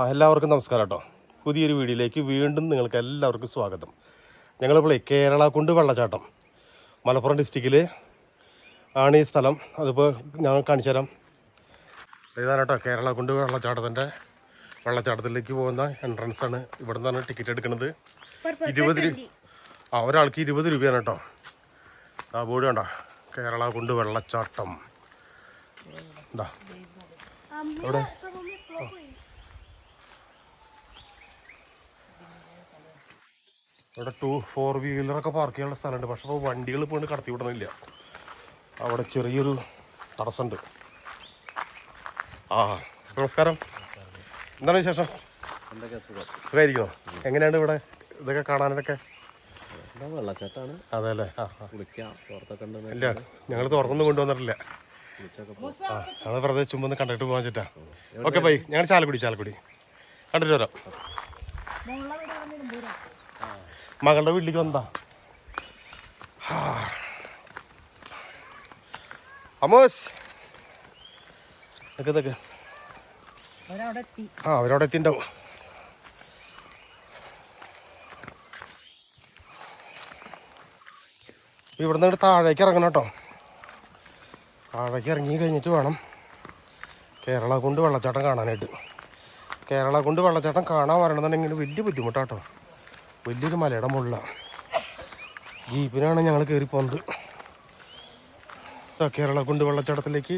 ആ, എല്ലാവർക്കും നമസ്കാരം കേട്ടോ. പുതിയൊരു വീഡിയോയിലേക്ക് വീണ്ടും നിങ്ങൾക്ക് എല്ലാവർക്കും സ്വാഗതം. ഞങ്ങളിപ്പോൾ കേരള കുണ്ട് വെള്ളച്ചാട്ടം മലപ്പുറം ഡിസ്ട്രിക്റ്റിൽ ആണ് ഈ സ്ഥലം. അതിപ്പോൾ ഞങ്ങൾ കാണിച്ചു തരാം. ഇതാണ് കേട്ടോ കേരള കുണ്ട് വെള്ളച്ചാട്ടത്തിന്റെ വെള്ളച്ചാട്ടത്തിലേക്ക് പോകുന്ന എൻട്രൻസ് ആണ്. ഇവിടെ നിന്നാണ് ടിക്കറ്റ് എടുക്കുന്നത് ഇരുപത് രൂപ ആ ഒരാൾക്ക് ഇരുപത് രൂപയാണ് കേട്ടോ. ആ ബോർഡ് കണ്ടോ? കേരള കുണ്ട് വെള്ളച്ചാട്ടം. എന്താ അവിടെ ഇവിടെ ടു ഫോർ വീലറൊക്കെ പാർക്ക് ചെയ്യാനുള്ള സ്ഥലമുണ്ട്. പക്ഷെ ഇപ്പോൾ വണ്ടികൾ ഇപ്പോൾ കടത്തി വിടണില്ല. അവിടെ ചെറിയൊരു തടസ്സമുണ്ട്. ആ നമസ്കാരം. എന്താണ് വിശേഷം? എന്തൊക്കെ സുഖം? സുഖമായിരിക്കണോ എങ്ങനെയാണ് ഇവിടെ ഇതൊക്കെ കാണാനൊക്കെ? വെള്ളച്ചാട്ടാണ്. അതെ അല്ലേ ഇല്ല ഞങ്ങൾ തുറന്നു കൊണ്ടുവന്നിട്ടില്ല. ആ ഞങ്ങൾ വെറുതെ ചുമ്മാ കണ്ടിട്ട് പോകാൻ ചേട്ടാ ഓക്കെ ബൈ ഞങ്ങൾ ചാലക്കുടി ചാലക്കുടി. കണ്ടിട്ട് വരാം. മകളുടെ വീട്ടിലേക്ക് വന്നതാ. അമോസ്. ആ അവരവിടെ എത്തിണ്ടാവും ഇവിടെ നിന്ന് താഴേക്ക് ഇറങ്ങണം കേട്ടോ. താഴേക്ക് ഇറങ്ങി കഴിഞ്ഞിട്ട് വേണം കേരള കൊണ്ട് വെള്ളച്ചാട്ടം കാണാനായിട്ട്. കേരള കൊണ്ട് വെള്ളച്ചാട്ടം കാണാൻ വരണമെന്നുണ്ടെങ്കിൽ വലിയ ബുദ്ധിമുട്ടാട്ടോ വലിയൊരു മലയുടെ മുകളിലാണ് ജീപ്പിനാണ് ഞങ്ങൾ കയറി പോകുന്നത് ട്ടോ, കേരള കൊണ്ട് വെള്ളച്ചാട്ടത്തിലേക്ക്.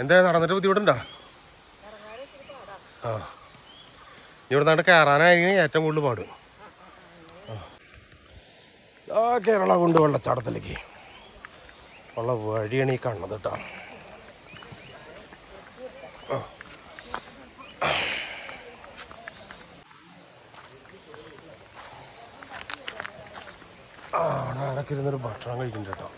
എന്താ നടന്നിട്ട് ബുദ്ധിമുട്ടുണ്ടോ? ആ. ഇവിടെ നിന്നാണ്ട് കയറാനായിരിക്കും ഏറ്റവും കൂടുതൽ പാട്. ആ. കേരള കൊണ്ട് വെള്ളച്ചാട്ടത്തിലേക്ക്. ഉള്ള വഴിയാണ് ഈ കണ്ണത് കേട്ടോ. ആ, അവിടെ ആരൊക്കെ ഇരുന്നൊരു ഭക്ഷണം കഴിക്കുന്നുണ്ട് കേട്ടോ.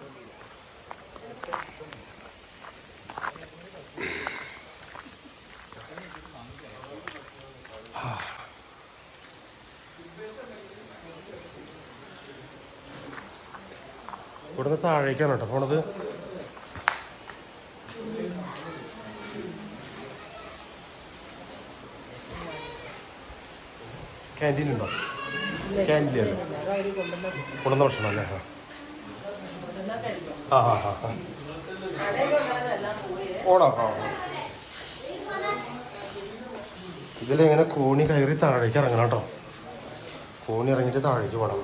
ഇവിടുന്ന് താഴേക്കാണ് കേട്ടോ പോണത്. ക്യാന്റീൻ ഉണ്ടോ? ക്യാന്റീൻ അല്ലേ കൊണ്ടുവന്ന ഭക്ഷണം അല്ലേ ആ ആ ആ ആ. ഓണോ ആ. ഇതിലിങ്ങനെ കോണി കയറി താഴേക്ക് ഇറങ്ങണം കേട്ടോ. കോണി ഇറങ്ങിയിട്ട് താഴേക്ക് പോകണം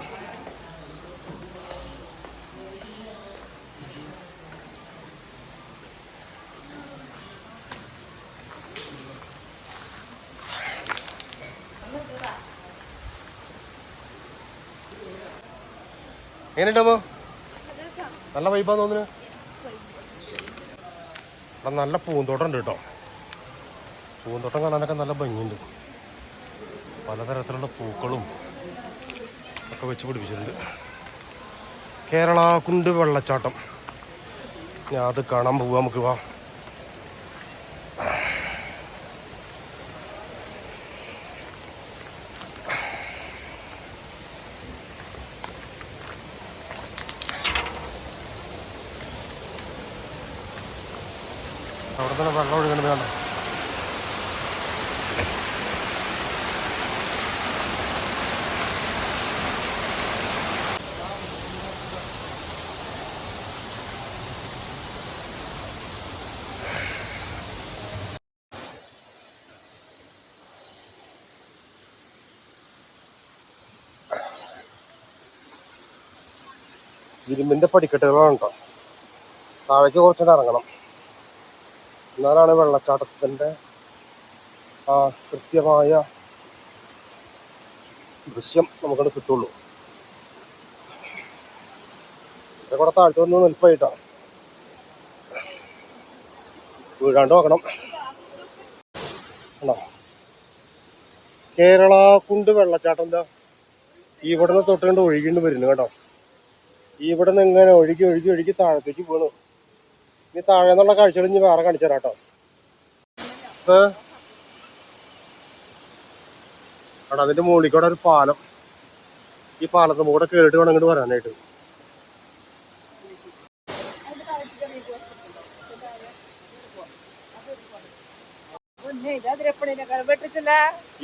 എങ്ങനെയുണ്ടാവോ നല്ല വൈബാ തോന്നുന്നു? അവിടെ നല്ല പൂന്തോട്ടം ഉണ്ട് കേട്ടോ. പൂന്തോട്ടം കാണാനൊക്കെ നല്ല ഭംഗിയുണ്ട്. പലതരത്തിലുള്ള പൂക്കളും ഒക്കെ വെച്ച് പിടിപ്പിച്ചിട്ടുണ്ട്. കേരള കുണ്ട് വെള്ളച്ചാട്ടം. ഞാൻ അത് കാണാൻ പോവാ നമുക്ക് വാ അവിടെ തന്നെ വെള്ളം ഒഴുകണത് കാണാം ഇരുമ്പിന്റെ പടിക്കെട്ടുകളാണ് കേട്ടോ താഴേക്ക് കുറച്ചുകൂടെ ഇറങ്ങണം. എന്നാലാണ് വെള്ളച്ചാട്ടത്തിന്റെ ആ കൃത്യമായ ദൃശ്യം നമുക്കത് കിട്ടുള്ളൂ. ഇവിടെ കൂടെ താഴ്ത്തു വന്ന് നിൽപ്പായിട്ടാണ് വീഴാണ്ട് നോക്കണം. കേരള കുണ്ട് വെള്ളച്ചാട്ടം എന്താ? ഇവിടുന്ന് തൊട്ടുകൊണ്ട് ഒഴുകിണ്ട് വരുന്നു കേട്ടോ. ഇവിടെ നിന്ന് ഇങ്ങനെ ഒഴുകി ഒഴുകി ഒഴുകി താഴത്തേക്ക് പോണു ഇനി താഴെ നിന്നുള്ള കാഴ്ചകൾ ഇനി വേറെ കാണിച്ചു തരാട്ടോ കേട്ടോ അവിടെ അതിന്റെ മുകളിൽ കൂടെ ഒരു പാലം. ഈ പാലത്തിന് കൂടെ കേറിട്ട് വേണം ഇങ്ങോട്ട് വരാനായിട്ട്.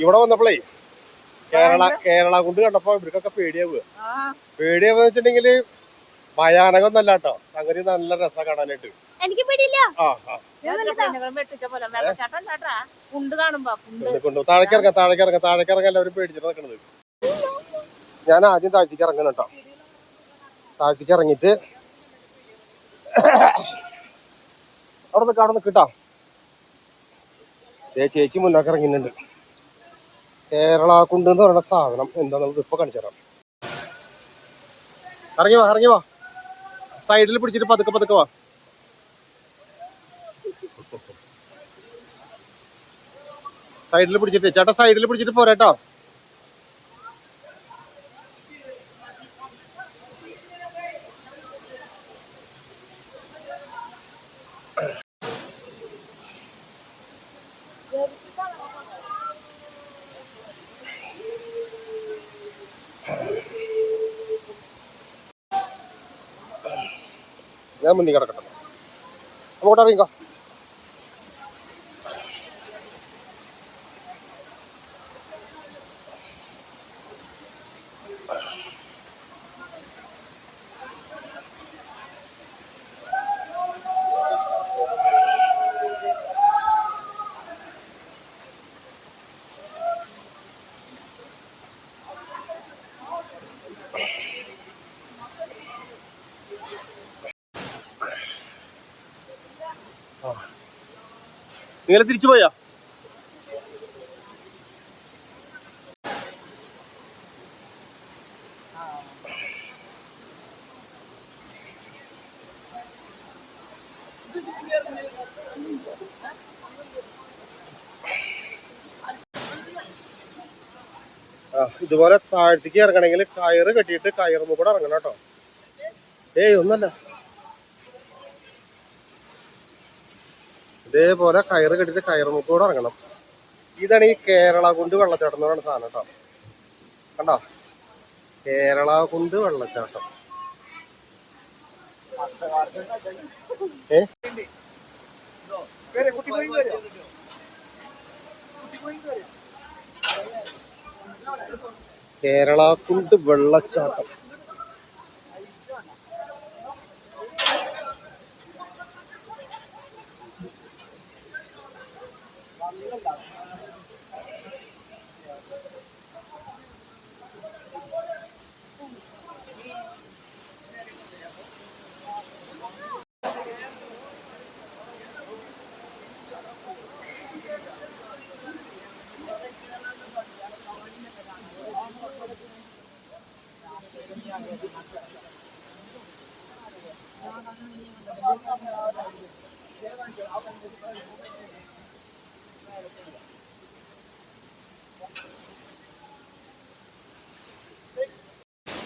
ഇവിടെ വന്നപ്പോഴേ കേരള കേരള കൊണ്ട് കണ്ടപ്പോ ഇവർക്കൊക്കെ പേടിയാവുക. ആ. പേടിയാവുക വെച്ചിട്ടുണ്ടെങ്കിൽ നല്ല കേട്ടോ സംഗതി നല്ല രസം കാണാനായിട്ട്. എനിക്ക് പേടിയില്ല. താഴേക്ക് ഇറങ്ങാം താഴേക്ക് ഇറങ്ങാം താഴേക്ക് ഇറങ്ങാൻ എല്ലാവരും പേടിച്ചിട്ട് നിൽക്കണത് ഞാൻ ആദ്യം താഴ്ത്തിക്ക് ഇറങ്ങണം കേട്ടോ താഴ്ത്തിക്ക് ഇറങ്ങിയിട്ട് അവിടെ നിൽക്കാം അവിടെ നിൽക്കട്ടോ ചേച്ചി മുന്നോട്ട് ഇറങ്ങുന്നുണ്ട്. കേരള കുണ്ട് എന്ന് പറയുന്ന സാധനം എന്താ നമുക്ക് ഇപ്പൊ കാണിച്ചു തരാം. ഇറങ്ങി വാ ഇറങ്ങി വാ. സൈഡിൽ പിടിച്ചിട്ട് പതുക്കെ പതുക്കെ വാ. സൈഡിൽ പിടിച്ചിട്ട് ചേട്ടാ സൈഡിൽ പിടിച്ചിട്ട് പോരാട്ടോ. മുന്നിൽ കിടക്കട്ടെ. അങ്ങോട്ട് നിങ്ങൾ തിരിച്ചു പോയാ? ഇതുപോലെ താഴത്തേക്ക് ഇറങ്ങണമെങ്കിൽ കയറ് കെട്ടിയിട്ട് കയറുമ്പോ കൂടെ ഇറങ്ങണം കേട്ടോ. ഏയ് ഒന്നല്ല ഇതേപോലെ കയറ് കെട്ടിട്ട് കയറുമുക്കൂടെ ഇറങ്ങണം. ഇതാണ് ഈ കേരള കൊണ്ട് വെള്ളച്ചാട്ടം എന്ന് പറയുന്ന സാധനം കേട്ടോ. കണ്ടോ? കേരള കൊണ്ട് വെള്ളച്ചാട്ടം. കേരള കുണ്ട് വെള്ളച്ചാട്ടം.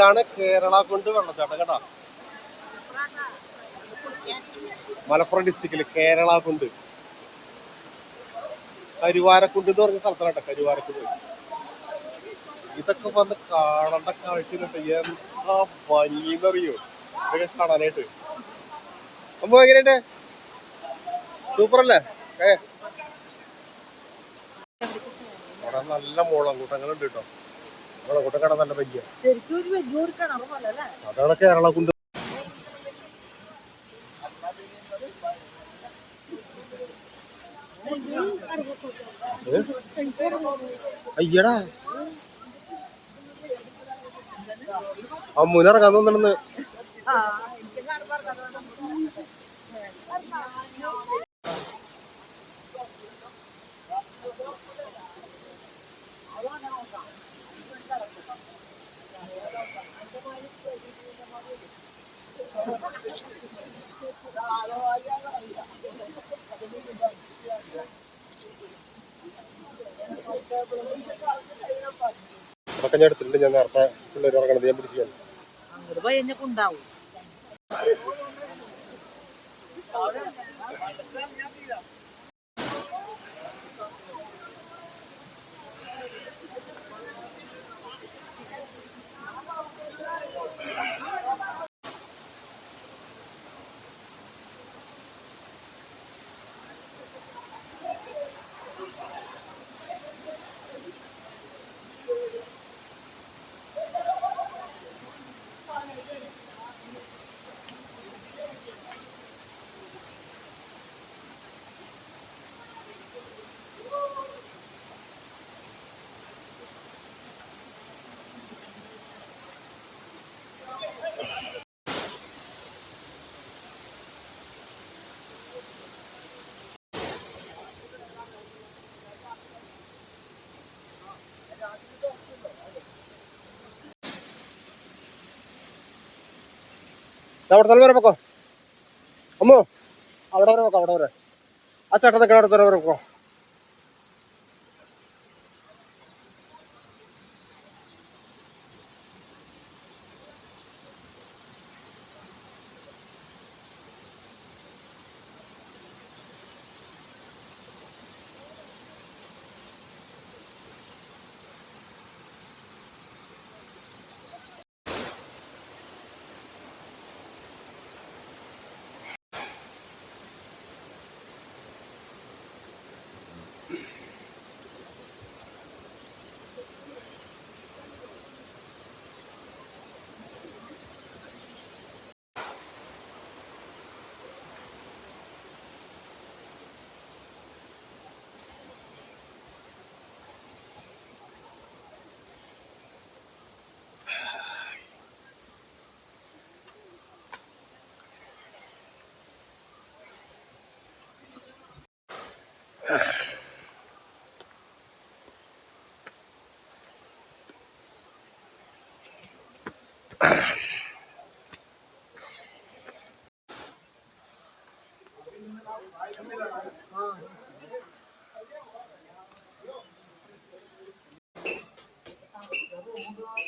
ഇതാണ് കേരള കൊണ്ട് വെള്ളച്ചാട്ടം കേട്ടോ? മലപ്പുറം ഡിസ്ട്രിക്റ്റിൽ കേരള കൊണ്ട്. കരുവാരക്കുണ്ട് എന്ന് പറഞ്ഞ സ്ഥലത്താണ് കരുവാരക്കുണ്ട് ഇതൊക്കെ വന്ന് കാണേണ്ട കാഴ്ച എന്താ ഭംഗിന്നറിയോ ഇതൊക്കെ കാണാനായിട്ട്. അമ്മ എങ്ങനെയുണ്ട്? സൂപ്പർ അല്ലേ ഏ. അവിടെ നല്ല മുളം കൂട്ടങ്ങളുണ്ട് കേട്ടോ. മുളം കുട്ടക്കട നല്ല അല്ലേ? അതാണ് കേരള കുണ്ട്? അയ്യടാ. അമ്മൂനിറങ്ങാൻ തോന്നണെന്ന്. അതൊക്കെ ഞാൻ എടുത്തിട്ടുണ്ട്. ഞാൻ നേരത്തെ പിള്ളേർ ഇറങ്ങണത് ഞാൻ അങ്ങോട്ട് പോയി ഉണ്ടാവും അവിടെ തന്നെ വരെ പൊക്കോ. അമ്മോ അവിടെ വരെ പൊക്കോ അവിടെ വരെ. ആ ചേട്ടൻ നിൽക്കണ അവിടെ വരെ പൊക്കോ.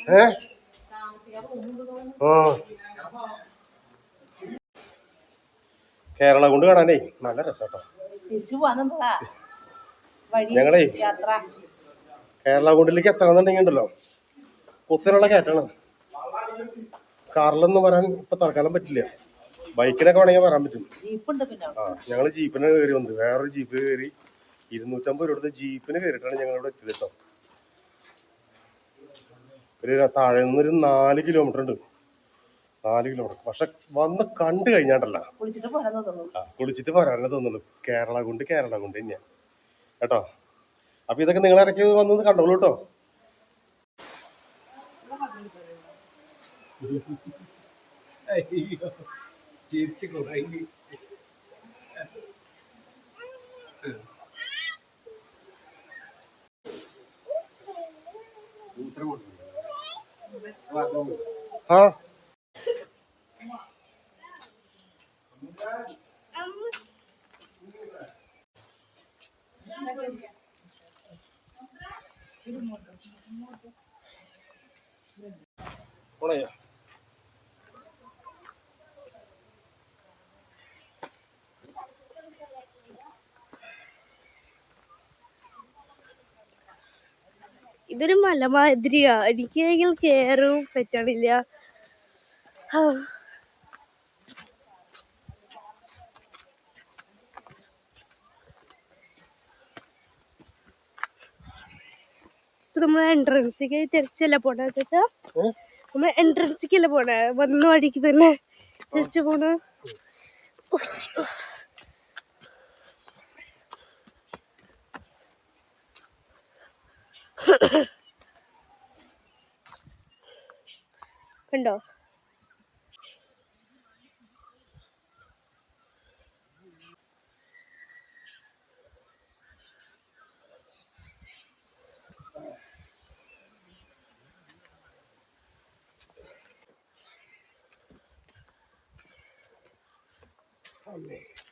ഏ? ആ. കേരള കൊണ്ട് കാണാനേ നല്ല രസാട്ടോ. ഞങ്ങളേ കേരള കൊണ്ടിലേക്ക് എത്തണമെന്നുണ്ടെങ്കിൽ ഉണ്ടല്ലോ. കുത്തിനുള്ള കയറ്റാണ്. കാറിലൊന്നും വരാൻ ഇപ്പൊ തൽക്കാലം പറ്റില്ല. ബൈക്കിനൊക്കെ വേണമെങ്കിൽ വരാൻ പറ്റും. ആ ഞങ്ങൾ ജീപ്പിന് കയറി വന്നു വേറൊരു ജീപ്പ് കയറി ഇരുന്നൂറ്റമ്പത് രൂപ ജീപ്പിന് കയറിയിട്ടാണ് ഞങ്ങൾ ഇവിടെ എത്തിയത് കേട്ടോ. ഒരു താഴെ നിന്നൊരു നാല് കിലോമീറ്റർ ഉണ്ട്. നാല് കിലോമീറ്റർ പക്ഷെ വന്ന് കണ്ടു കഴിഞ്ഞാണ്ടല്ല കുളിച്ചിട്ട് പോരാനേ തോന്നുള്ളൂ കേരള കൊണ്ട് കേരള കൊണ്ട് തന്നെയാണ് കേട്ടോ? അപ്പൊ ഇതൊക്കെ നിങ്ങൾ ഇടയ്ക്ക് വന്നത് കണ്ടോളൂ കേട്ടോ. ആ Hã? ഇതൊരു മലമാതിരിയാ. എനിക്ക് അതിൽ കേറും പറ്റണില്ല. ഇപ്പൊ നമ്മൾ എൻട്രൻസിക്ക് തിരിച്ചല്ല പോണേ ചേട്ടാ? നമ്മൾ എൻട്രൻസിക്കല്ല പോണേ? വന്ന വഴിക്ക് തന്നെ തിരിച്ചു പോണ. കണ്ടോ Amen.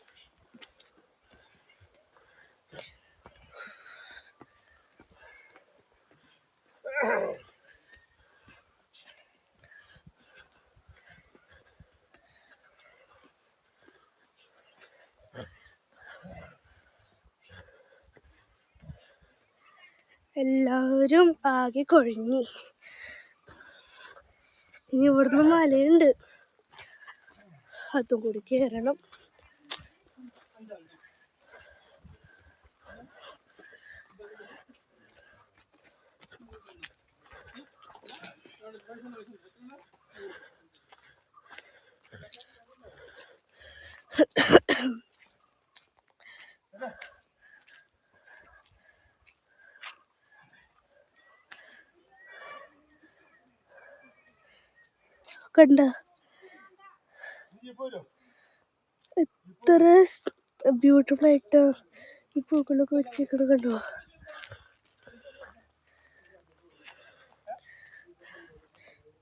എല്ലാവരും ആകെ കൊഴിഞ്ഞി. ഇനി ഇവിടുന്ന് മലയുണ്ട്. അതും കൂടി കയറണം കണ്ട. എത്ര ബ്യൂട്ടിഫുൾ ആയിട്ട് ഈ പൂക്കളൊക്കെ വെച്ചേക്കണ കണ്ടോ?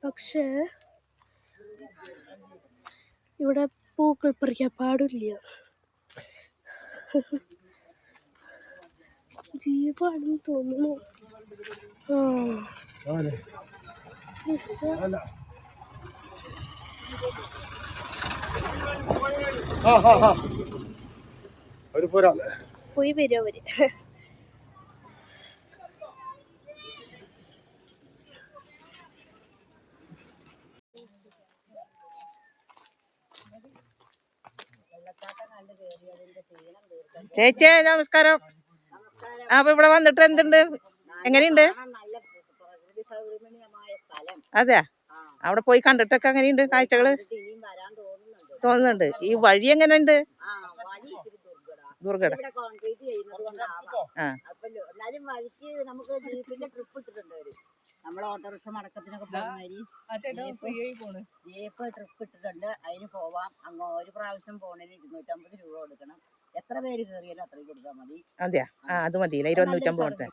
പക്ഷേ ഇവിടെ പൂക്കൾ പറിക്കാൻ പാടില്ല. ജീവാണെന്ന് തോന്നുന്നു. ആ. അവർ പോരാ. പോയി വരും അവർ. ചേച്ചി നമസ്കാരം. അപ്പൊ ഇവിടെ വന്നിട്ട് എന്തുണ്ട്? എങ്ങനെയുണ്ട്? അതെ അവിടെ പോയി കണ്ടിട്ടൊക്കെ അങ്ങനെയുണ്ട് കാഴ്ചകൾ? ഇനിയും വരാൻ തോന്നുന്നുണ്ട്. തോന്നുന്നുണ്ട് ഈ വഴി എങ്ങനെയുണ്ട്? കൊണ്ടാവാം. ആ. നമ്മളെ ഓട്ടോറിക്ഷ മടക്കത്തിനൊക്കെ ജീപ്പ് ട്രിപ്പ് ഇട്ടിട്ടുണ്ട്. അതിന് പോവാം. അങ്ങ് ഒരു പ്രാവശ്യം പോണതിന് ഇരുന്നൂറ്റമ്പത് രൂപ കൊടുക്കണം. എത്ര പേര് കയറിയാലും അത്രയും കൊടുത്താൽ മതി. അതെയാ? ആ അത് മതിയില്ല. ഇരുന്നൂറ്റമ്പത് കൊടുത്തേ.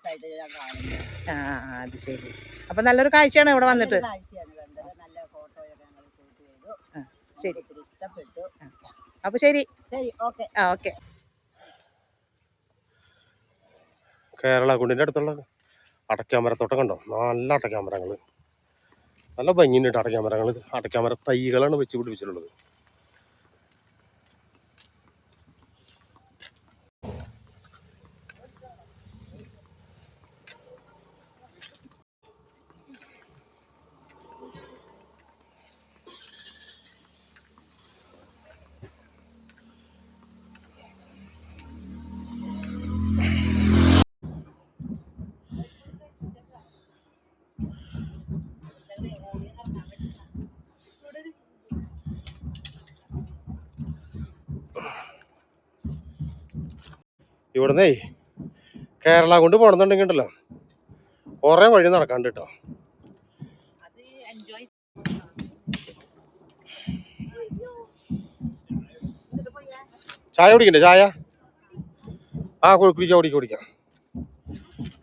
ആ അത് ശരി. അപ്പൊ നല്ലൊരു കാഴ്ചയാണ് ഇവിടെ വന്നിട്ട്. നല്ലൊരു കാഴ്ചയാണ് കണ്ടത്. നല്ല ഫോട്ടോയൊക്കെ ഞങ്ങൾ ഷൂട്ട് ചെയ്തു. ആ, ശരി. ഇഷ്ടപ്പെട്ടു. അപ്പൊ ശരി. ശരി ഓക്കെ. ആ ഓക്കെ. കേരള കുണ്ടിന്റെ അടുത്തുള്ള അടയ്ക്കാമരത്തോട്ടം കണ്ടോ? നല്ല അടയ്ക്കാമരങ്ങൾ നല്ല ഭംഗിയുണ്ട് അടക്കാമരങ്ങൾ അടയ്ക്കാമരങ്ങൾ അടയ്ക്കാമര തൈകളാണ് വെച്ച് പിടിപ്പിച്ചിട്ടുള്ളത്. ഇവിടുന്നേ കേരള കൊണ്ട് പോകണമെന്നുണ്ടെങ്കിൽ ഉണ്ടല്ലോ കുറേ വഴി നടക്കാണ്ട് കേട്ടോ ചായ കുടിക്കണ്ടേ? ചായ? ആ കുടി- കുടിക്കാം കുടിക്കാം കുടിക്കാം.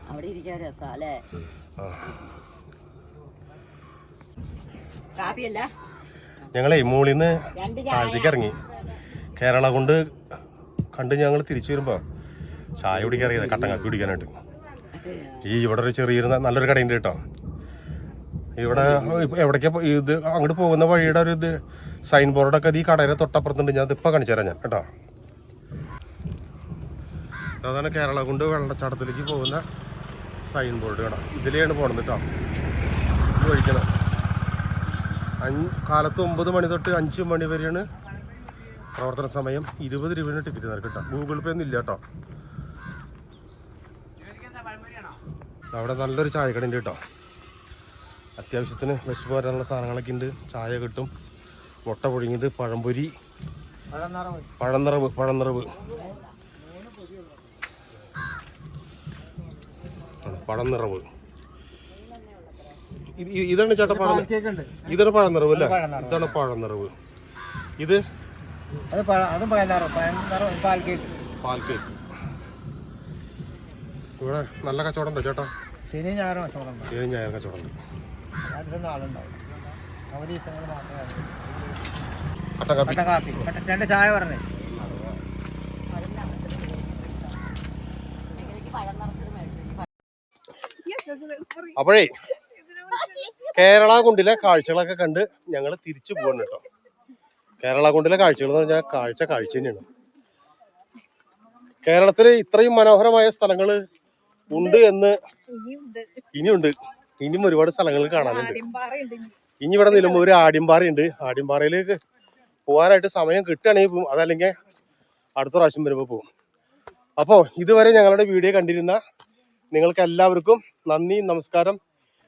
അവിടെ ഇരിക്കാൻ രസാ അല്ലേ? ഞങ്ങളേ മൂളിന്ന് താഴത്തേക്ക് ഇറങ്ങി കേരള കൊണ്ട് കണ്ട് ഞങ്ങൾ തിരിച്ചു വരുമ്പോൾ ചായ കുടിക്കാൻ ഇറങ്ങിയത് കട്ടൻ കാപ്പി കുടിക്കാനായിട്ട്. ഈ ഇവിടെ ഒരു ചെറിയൊരു നല്ലൊരു കടയുണ്ട് കേട്ടോ. ഇവിടെ ഇപ്പൊ എവിടേക്കാ ഇത് അങ്ങോട്ട് പോകുന്ന വഴിയുടെ ഒരു ഇത് സൈൻ ബോർഡൊക്കെ ഈ കടയുടെ തൊട്ടപ്പുറത്തുണ്ട്. ഞാൻ ഇതിപ്പോൾ കാണിച്ചു തരാം ഞാൻ കേട്ടോ. അതാണ് കേരള കൊണ്ട് വെള്ളച്ചാട്ടത്തിലേക്ക് പോകുന്ന സൈൻ ബോർഡ് കേട്ടോ ഇതിലെയാണ് പോകണത് കേട്ടോ. ഇത് വഴിക്കണം അഞ്ച് കാലത്ത് ഒമ്പത് മണി തൊട്ട് അഞ്ച് മണി വരെയാണ് പ്രവർത്തന സമയം. ഇരുപത് രൂപയാണ് ടിക്കറ്റ് നിരക്ക് കേട്ടോ ഗൂഗിൾ പേ ഒന്നും ഇല്ല കേട്ടോ അവിടെ നല്ലൊരു ചായക്കട ഉണ്ട് കേട്ടോ അത്യാവശ്യത്തിന് വിശപ്പ് വരാനുള്ള സാധനങ്ങളൊക്കെ ഉണ്ട് ചായ കിട്ടും. മുട്ട പുഴുങ്ങിയത് പഴംപൊരി പഴനിറവ് പഴനിറവ്. പഴനിറവ്. ഇതാണ് ചേട്ടാ പഴം ഇതാണ് പഴനിറവ് അല്ലേ? ഇതാണ് ഇത്? പഴ- പാൽ കേക്ക്. ഇവിടെ നല്ല കച്ചവടം ഉണ്ടോ ചേട്ടാ? ശനി കച്ചവടം ഞായർ കച്ചവടം ഉണ്ട്. രണ്ട് ചായ പറഞ്ഞേ. അപ്പോഴേ കേരള കുണ്ടിലെ കാഴ്ചകളൊക്കെ കണ്ട് ഞങ്ങൾ തിരിച്ചു പോകണം കേട്ടോ. കേരള കുണ്ടിലെ കാഴ്ചകൾ എന്ന് പറഞ്ഞാൽ കാഴ്ച കാഴ്ച തന്നെയാണ്. കേരളത്തിലെ ഇത്രയും മനോഹരമായ സ്ഥലങ്ങൾ ഉണ്ട് എന്ന് ഇനിയുണ്ട്. ഇനിയും ഒരുപാട് സ്ഥലങ്ങൾ കാണാനുണ്ട്. ഇനി. ഇവിടെ നിലമ്പൂർ ആടിമ്പാറയുണ്ട് ആടിമ്പാറയിലേക്ക് പോകാനായിട്ട് സമയം കിട്ടുകയാണെങ്കിൽ പോകും അതല്ലെങ്കിൽ അടുത്ത പ്രാവശ്യം വരുമ്പോൾ പോകും അപ്പോൾ ഇതുവരെ ഞങ്ങളുടെ വീഡിയോ കണ്ടിരുന്ന നിങ്ങൾക്ക് എല്ലാവർക്കും നന്ദി നമസ്കാരം.